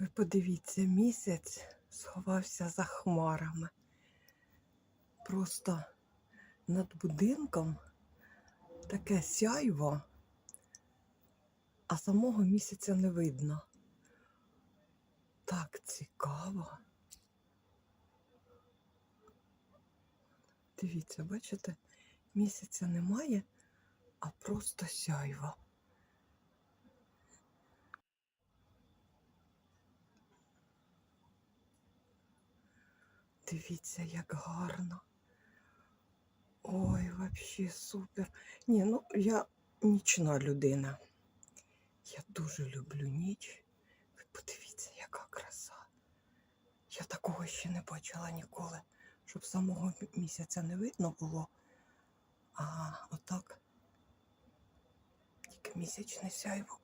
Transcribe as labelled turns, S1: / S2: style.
S1: Ви подивіться, місяць сховався за хмарами. Просто над будинком таке сяйво, а самого місяця не видно. Так цікаво. Дивіться, бачите, місяця немає, а просто сяйво. Дивіться, як гарно. Ой, вообще супер. Ні, ну я нічна людина. Я дуже люблю ніч. Ви подивіться, яка краса. Я такого ще не бачила ніколи, щоб самого місяця не видно було. А отак. Тільки місячне сяйво